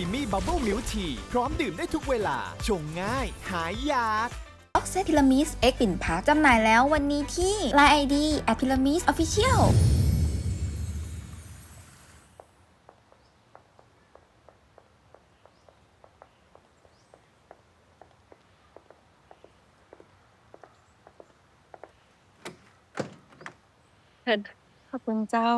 รีมี่บับเบิลมิลทีพร้อมดื่มได้ทุกเวลา ชงง่าย หายยากออกเซพิลามิสเอ็กปิ่นพักจำหน่ายแล้ววันนี้ที่ Line ID at p y r a m i d Official ขอบคุณเจ้า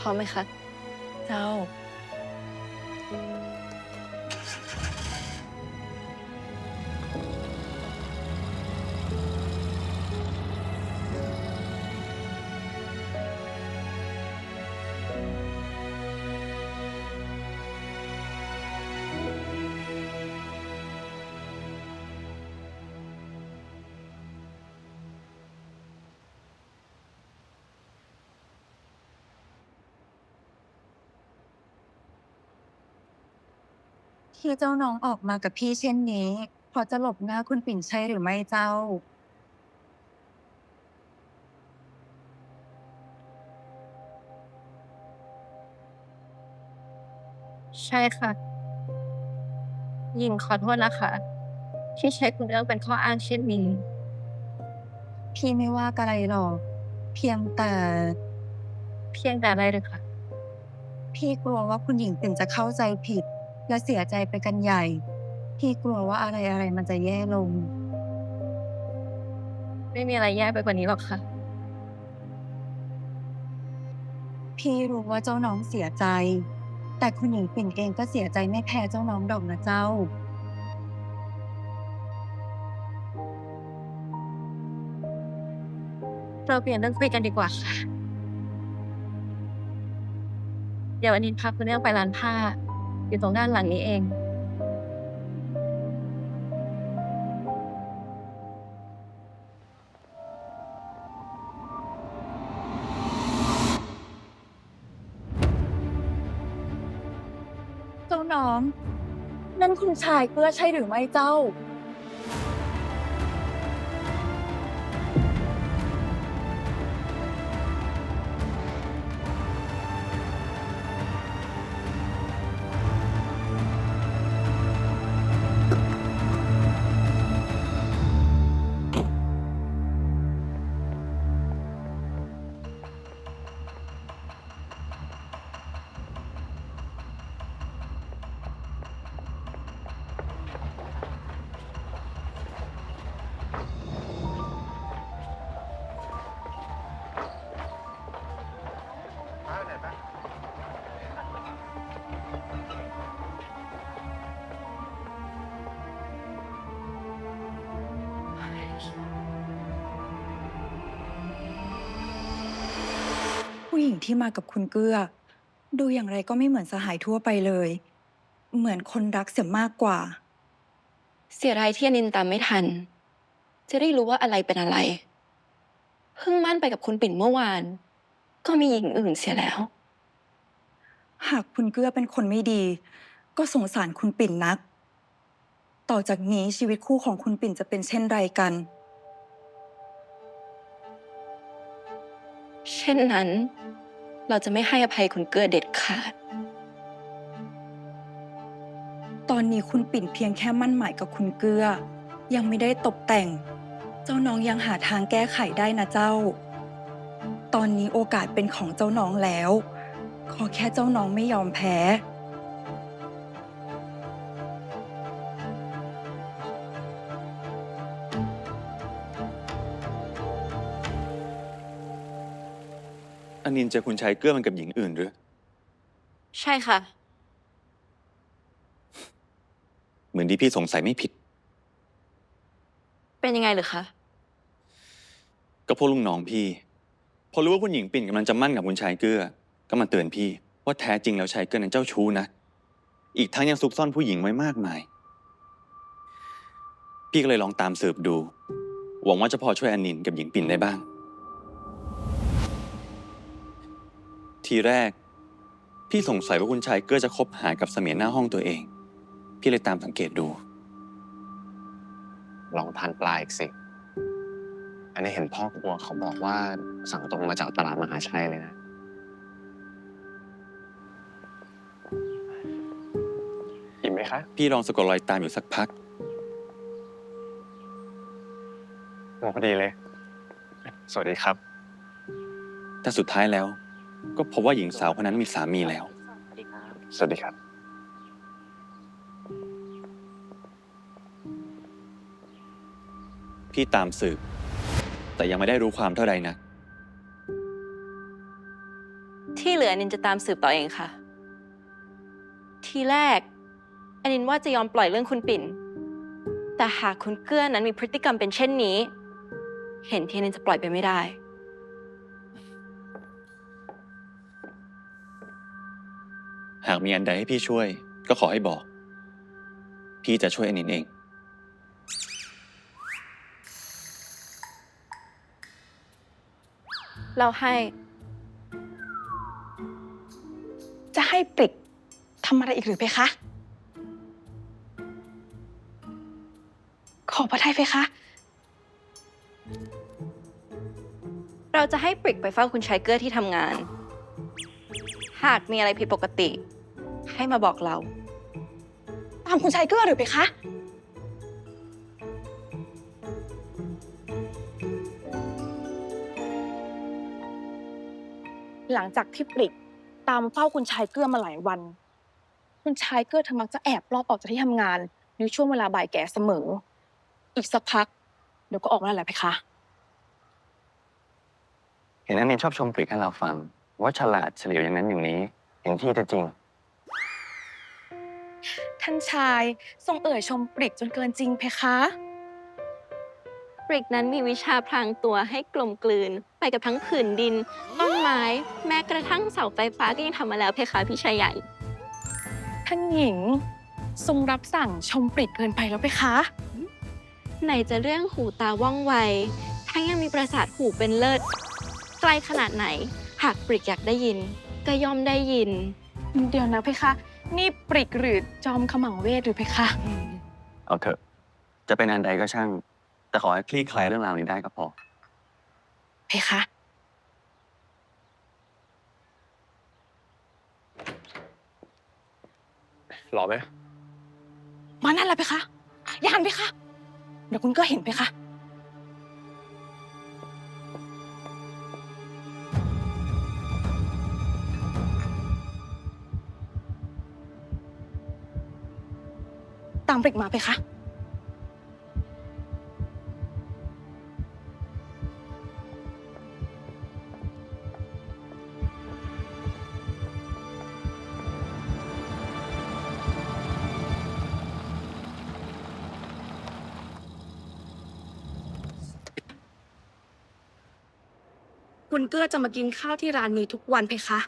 พร้อมไหมคะ เจ้า ที่เจ้าน้องออกมากับพี่เช่นนี้เพราะจะหลบหน้าคุณปิ่นใช่หรือไม่เจ้า ใช่ค่ะ หญิงขอโทษนะคะ ที่ใช้คุณเรื่องเป็นข้ออ้างเช่นนี้ พี่ไม่ว่าอะไรหรอก เพียงแต่ เพียงแต่อะไรเลยค่ะ พี่กลัวว่าคุณหญิงปิ่นจะเข้าใจผิด และเสียใจไปกันใหญ่ พี่กลัวว่าอะไรอะไรมันจะแย่ลง ไม่มีอะไรแย่ไปกว่านี้หรอกค่ะ พี่รู้ว่าเจ้าน้องเสียใจ แต่คุณหญิงปิ่นเองก็เสียใจไม่แพ้เจ้าน้องดอกนะเจ้า เราเปลี่ยนเรื่องคุยกันดีกว่าค่ะ เดี๋ยววันนี้พาคุณเรื่องไปร้านผ้า อยู่ตรงด้านหลังนี้เอง เจ้าน้อง นั่นคุณชายเพื่อใช่หรือไม่เจ้า หญิงที่มากับคุณเกื้อ ดูอย่างไรก็ไม่เหมือนสหายทั่วไปเลย เหมือนคนรักเสียมากกว่า เสียดายที่อนินตามไม่ทัน จะได้รู้ว่าอะไรเป็นอะไร เพิ่งมั่นไปกับคุณปิ่นเมื่อวาน ก็มีหญิงอื่นเสียแล้ว หากคุณเกื้อเป็นคนไม่ดี ก็สงสารคุณปิ่นนัก ต่อจากนี้ชีวิตคู่ของคุณปิ่นจะเป็นเช่นไรกัน เช่นนั้น เราจะไม่ให้อภัยคุณเกื้อเด็ดขาด ตอนนี้คุณปิ่นเพียงแค่มั่นหมายกับคุณเกื้อ ยังไม่ได้ตกแต่ง เจ้าน้องยังหาทางแก้ไขได้นะเจ้า ตอนนี้โอกาสเป็นของเจ้าน้องแล้ว ขอแค่เจ้าน้องไม่ยอมแพ้ นนินเจอคุณชายเกื้อมันกับหญิงอื่นหรือ ใช่ค่ะ เหมือนที่พี่สงสัยไม่ผิด เป็นยังไงหรือคะ ก็พวกลุงน้องพี่ พอรู้ว่าคุณหญิงปิ่นกำลังจะมั่นกับคุณชายเกื้อ ก็มาเตือนพี่ ว่าแท้จริงแล้วชายเกื้อนั้นเจ้าชู้นะ อีกทั้งยังซุกซ่อนผู้หญิงไว้มากมาย พี่ก็เลยลองตามสืบดู หวังว่าจะพอช่วยอนินกับหญิงปิ่นได้บ้าง ทีแรก พี่สงสัยว่าคุณชายเกื้อจะคบหากับเสมียนหน้าห้องตัวเอง พี่เลยตามสังเกตดู ลองทานปลาอีกสิ อันนี้เห็นพ่อครัวเขาบอกว่าสั่งตรงมาจากตลาดมหาชัยเลยนะ อิ่มไหมคะ พี่ลองสะกดรอยตามอยู่สักพักโอ้พอดีเลย สวัสดีครับ แต่สุดท้ายแล้ว ก็พบว่าหญิงสาวคนนั้นมีสามีแล้ว สวัสดีครับ พี่ตามสืบ แต่ยังไม่ได้รู้ความเท่าใดนะ ที่เหลืออนินจะตามสืบต่อเองค่ะ ทีแรกอนินว่าจะยอมปล่อยเรื่องคุณปิ่น แต่หากคุณเกื้อนั้นมีพฤติกรรมเป็นเช่นนี้ เห็นทีอนินจะปล่อยไปไม่ได้ หากมีอันใดให้พี่ช่วย ก็ขอให้บอก พี่จะช่วยอนินเอง เราให้ จะให้ปริกทำอะไรอีกหรือเพคะ ขอพระทัยเพคะ เราจะให้ปริกไปเฝ้าคุณชายเกื้อที่ทำงาน หากมีอะไรผิดปกติ ให้มาบอกเรา ตามคุณชายเกื้อหรือเพคะ หลังจากที่ปริกตามเฝ้าคุณชายเกื้อมาหลายวัน คุณชายเกื้อเธอมักจะแอบลอบออกจากที่ทำงานในช่วงเวลาบ่ายแก่เสมอ อีกสักพัก เดี๋ยวก็ออกมาแล้วแหละเพคะ เห็นอันนี้ชอบชมปริกให้เราฟัง ว่าฉลาดเฉลียวอย่างนั้นอย่างนี้เห็นที่จะจริง ท่านชาย ทรงเอ่ยชมปริกจนเกินจริงเพคะ ปริกนั้นมีวิชาพลางตัวให้กลมกลืน ไปกับทั้งผืนดิน ต้นไม้ แม้กระทั่งเสาไฟฟ้าก็ยังทำมาแล้วเพคะพี่ชายใหญ่ ท่านหญิง ทรงรับสั่งชมปริกเกินไปแล้วเพคะ ไหนจะเรื่องหูตาว่องไว ทั้งยังมีประสาทหูเป็นเลิศ ไกลขนาดไหน หากปริกอยากได้ยิน ก็ย่อมได้ยิน เดี๋ยวนะเพคะ นี่ปริกหรือจอมขมังเวทหรือเพคะ เอาเถอะ จะเป็นอันใดก็ช่าง แต่ขอให้คลี่คลายเรื่องราวนี้ได้ก็พอ เพคะ หล่อไหมมานั่นแหละเพคะ อย่าหันเพคะ เดี๋ยวคุณก็เห็นเพคะามปริกมาเพคะ คุณเกื้อจะมากินข้าวที่ร้านนี้ทุกวันเพคะ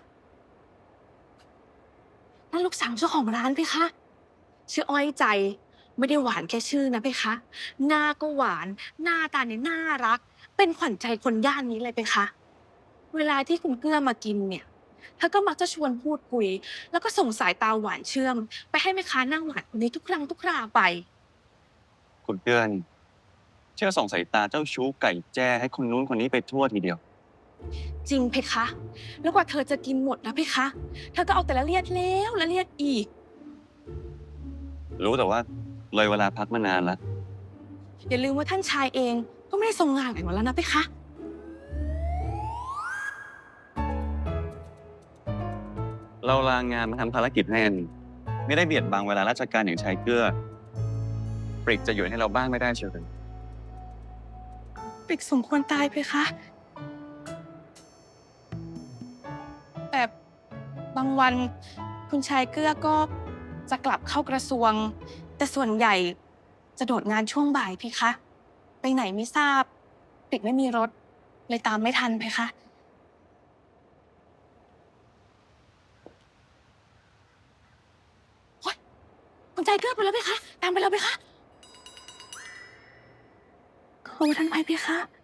นั่นลูกสาวเจ้าของร้านเพคะ ชื่ออ้อยใจ ไม่ได้หวานแค่ชื่อนะเพคะ หน้าก็หวาน หน้าตาเนี่ยน่ารัก เป็นขวัญใจคนย่านนี้เลยเพคะ เวลาที่คุณเกื้อมากินเนี่ยเธอก็มักจะชวนพูดคุย แล้วก็ส่งสายตาหวานเชื่อม ไปให้แม่ค้านั่งหวานคนนี้ทุกครั้งทุกคราไป คุณเกื้อนเชื่อส่องสายตาเจ้าชู้ไก่แจ้ให้คนนู้นคนนี้ไปทั่วทีเดียว จริงเพคะ แล้วกว่าเธอจะกินหมดนะเพคะ เธอก็เอาแต่ละเลียดแล้วละเลียดอีก รู้แต่ว่าเลยเวลาพักมานานแล้ว อย่าลืมว่าท่านชายเองก็ไม่ได้ทรงงานไหนมาแล้วนะเพคะ เราลางานมาทำภารกิจให้อันไม่ได้เบียดบังเวลาราชการอย่างชายเกื้อปริกจะหยุดให้เราบ้างไม่ได้เชียวเลยปริกสมควรตายเพคะ แต่บางวันคุณชายเกื้อก็ จะกลับเข้ากระทรวง แต่ส่วนใหญ่จะโดดงานช่วงบ่ายเพคะ ไปไหนไม่ทราบปริกไม่มีรถ เลยตามไม่ทันเพคะ โอ๊ยคุณชายเกื้อไปแล้วเพคะ ตามไปแล้วพคะระวังท่านไว้พี่คะ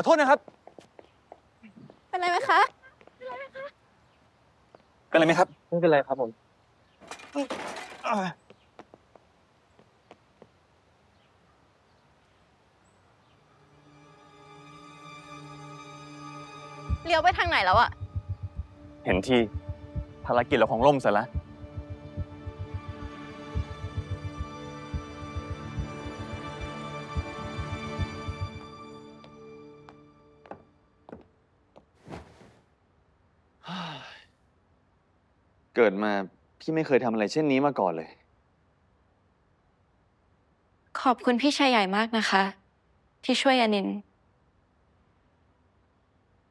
ขอโทษนะครับ เป็นไรไหมคะ เป็นไรไหมครับไม่เป็นไรครับผมเลี้ยวไปทางไหนแล้วอะ เห็นทีภารกิจเราของล่มเสร็จแล้ว เกิดมาพี่ไม่เคยทำอะไรเช่นนี้มาก่อนเลย ขอบคุณพี่ชายใหญ่มากนะคะ ที่ช่วยอนิน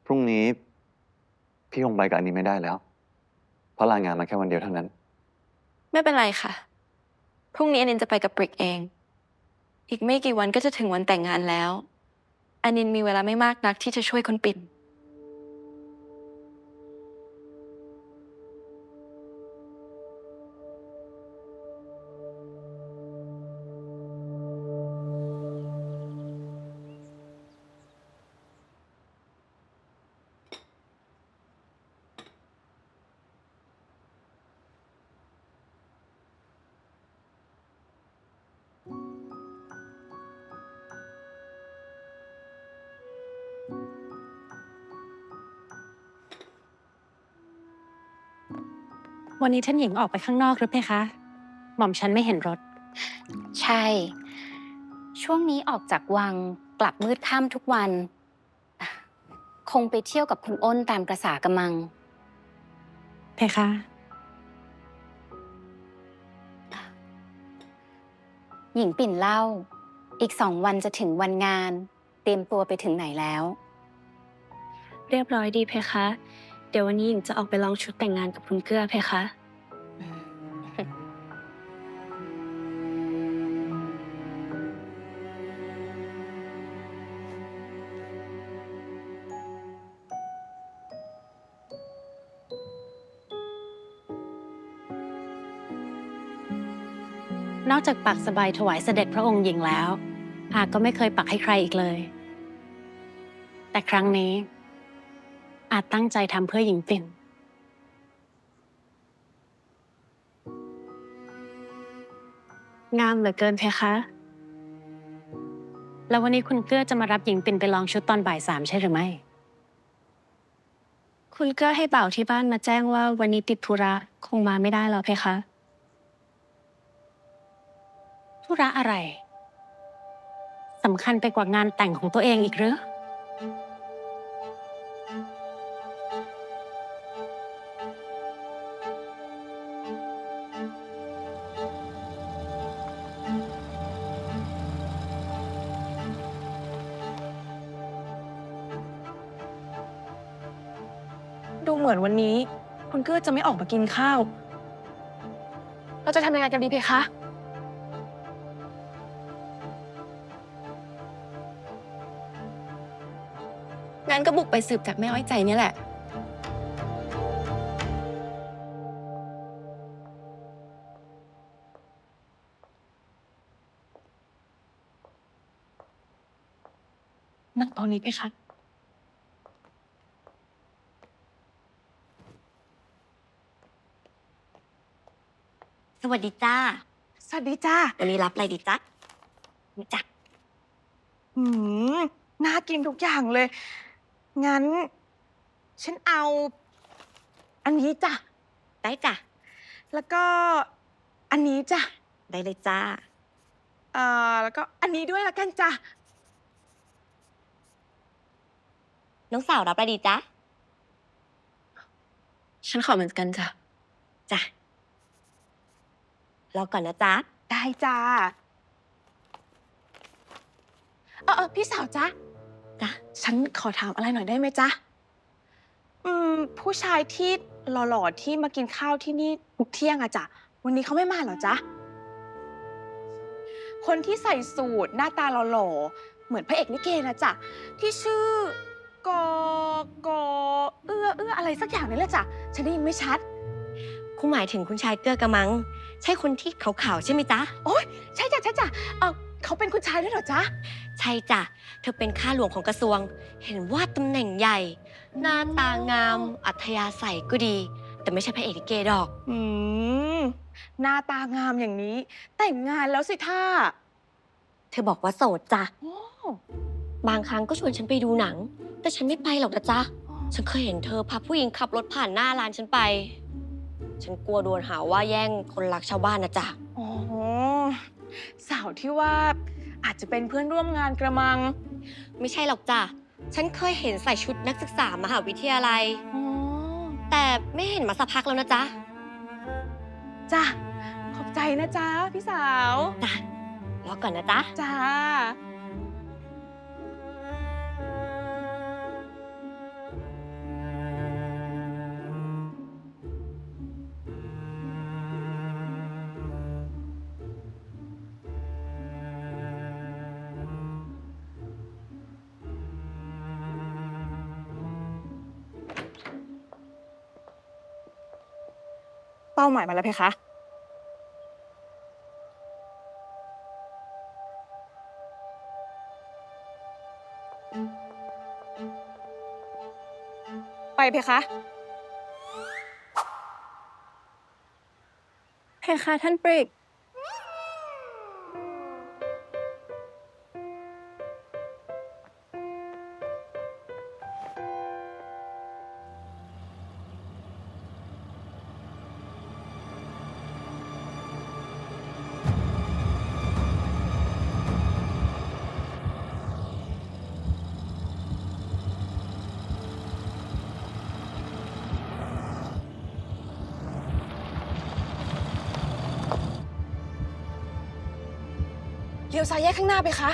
พรุ่งนี้ พี่คงไปกับอันนี้ไม่ได้แล้ว เพราะลางานมาแค่วันเดียวเท่านั้น ไม่เป็นไรค่ะ พรุ่งนี้อนินจะไปกับปริกเอง อีกไม่กี่วันก็จะถึงวันแต่งงานแล้วอนินมีเวลาไม่มากนักที่จะช่วยคุณปิ่น วันนี้ท่านหญิงออกไปข้างนอกหรือเปล่าคะ หม่อมฉันไม่เห็นรถ ใช่ ช่วงนี้ออกจากวังกลับมืดค่ำทุกวัน คงไปเที่ยวกับคุณอ้นตามประษากำมัง เพคะ หญิงปิ่นเล่า อีกสองวันจะถึงวันงานเตรียมตัวไปถึงไหนแล้ว เรียบร้อยดีเพคะ เดี๋ยววันนี้หญิงจะออกไปลองชุดแต่งงานกับคุณเกื้อเพคะนอกจากปักสบายถวายเสด็จพระองค์หญิงแล้วอาก็ไม่เคยปักให้ใครอีกเลย แต่ครั้งนี้ อาจตั้งใจทำเพื่อหญิงปิ่น งามเหลือเกินเพคะ แล้ววันนี้คุณเกื้อจะมารับหญิงปิ่นไปลองชุดตอนบ่ายสามใช่หรือไม่ คุณเกื้อให้เบ่าวที่บ้านมาแจ้งว่าวันนี้ติดธุระคงมาไม่ได้แล้วเพคะ ธุระอะไรสำคัญไปกว่างานแต่งของตัวเองอีกหรือ เกื้อจะไม่ออกมากินข้าว เราจะทำยังไงกันดีเพคะ งั้นก็บุกไปสืบจากแม่อ้อยใจเนี่ยแหละ นั่งตอนนี้เพคะ สวัสดีจ้า สวัสดีจ้าวันนี้รับอะไรดีจ๊ะนี่จ้ะหืมน่ากินทุกอย่างเลย งั้น ฉันเอา อันนี้จ้ะ ได้จ้ะ แล้วก็อันนี้จ้ะ ได้เลยจ้า เอ่อ แล้วก็อันนี้ด้วยละกันจ้ะ น้องสาวรับอะไรดีจ๊ะ ฉันขอเหมือนกันจ้ะ จ้ะ รอก่อนนะจ๊ะ ได้จ้า เออพี่สาวจ๊ะจ้ะฉันขอถามอะไรหน่อยได้ไหมจ๊ะ อืม ผู้ชายที่หล่อๆที่มากินข้าวที่นี่ทุกเที่ยงอะจ๊ะ วันนี้เขาไม่มาเหรอจ๊ะ คนที่ใส่สูทหน้าตาหล่อๆเหมือนพระเอกลิเกนะจ๊ะ ที่ชื่อกอกอเอื้อเอื้ออะไรสักอย่างนี่แหละจ้ะ ฉันได้ยินไม่ชัด คุณหมายถึงคุณชายเกื้อกระมัง ใช่คนที่ขาวๆใช่ไหมจ๊ะ โอ๊ยใช่จ้ะใช่จ้ะเออเขาเป็นคุณชายด้วยเหรอจ๊ะ ใช่จ้ะ เธอเป็นข้าหลวงของกระทรวง เห็นว่าตำแหน่งใหญ่ หน้าตางาม อัธยาศัยก็ดี แต่ไม่ใช่พระเอกลิเกดอก อืม หน้าตางามอย่างนี้ แต่งงานแล้วสิท่าเธอบอกว่าโสดจ้ะ โอ้บางครั้งก็ชวนฉันไปดูหนัง แต่ฉันไม่ไปหรอกนะจ๊ะ ฉันเคยเห็นเธอพาผู้หญิงขับรถผ่านหน้าร้านฉันไป ฉันกลัวโดนหาว่าแย่งคนรักชาวบ้านนะจ๊ะ อ๋อสาวที่ว่าอาจจะเป็นเพื่อนร่วมงานกระมัง ไม่ใช่หรอกจ้ะ ฉันเคยเห็นใส่ชุดนักศึกษามหาวิทยาลัย อ๋อ แต่ไม่เห็นมาสักพักแล้วนะจ๊ะ จ้ะ ขอบใจนะจ๊ะพี่สาว จ้ะรอก่อนนะจ๊ะ จ้า หมายมาแล้วเพคะ ไปเพคะ เพคะท่านปริก ซ้ายแยกข้างหน้าไปคะ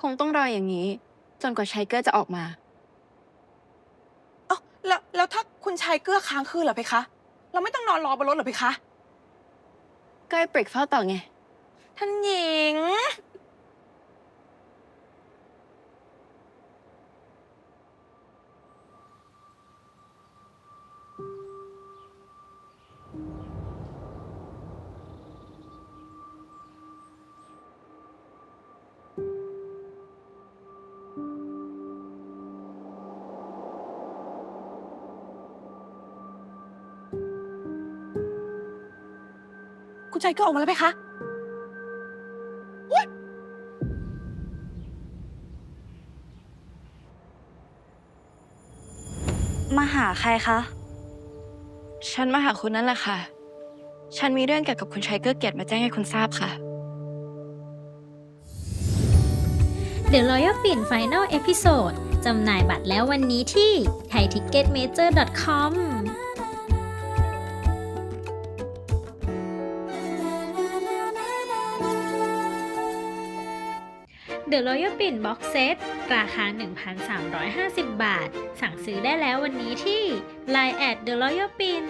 คงต้องรออย่างนี้ จนกว่าชายเกอร์จะออกมา เอ้าแล้วแล้วถ้าคุณชายเกื้อค้างคืนเหรอเพคะ เราไม่ต้องนอนรอบนรถเหรอเพคะ ก็ไอ้ปริกเฝ้าต่อไง ท่านหญิง คุณชายกื้ออกมาแล้วเพคะาใครคะ ฉันมาหาคุณนั่นแหละค่ะ ฉันมีเรื่องเกี่ยวกับคุณชายเกอร์เกียรติมาแจ้งให้คุณทราบค่ะ The Royal p i n Final Episode จำหน่ายบัตรแล้ววันนี้ที่ thaiticketmajor.com The Royal p i n Box Set ราคา 1,350 บาท สั่งซื้อได้แล้ววันนี้ที่ Line at The Royal Pin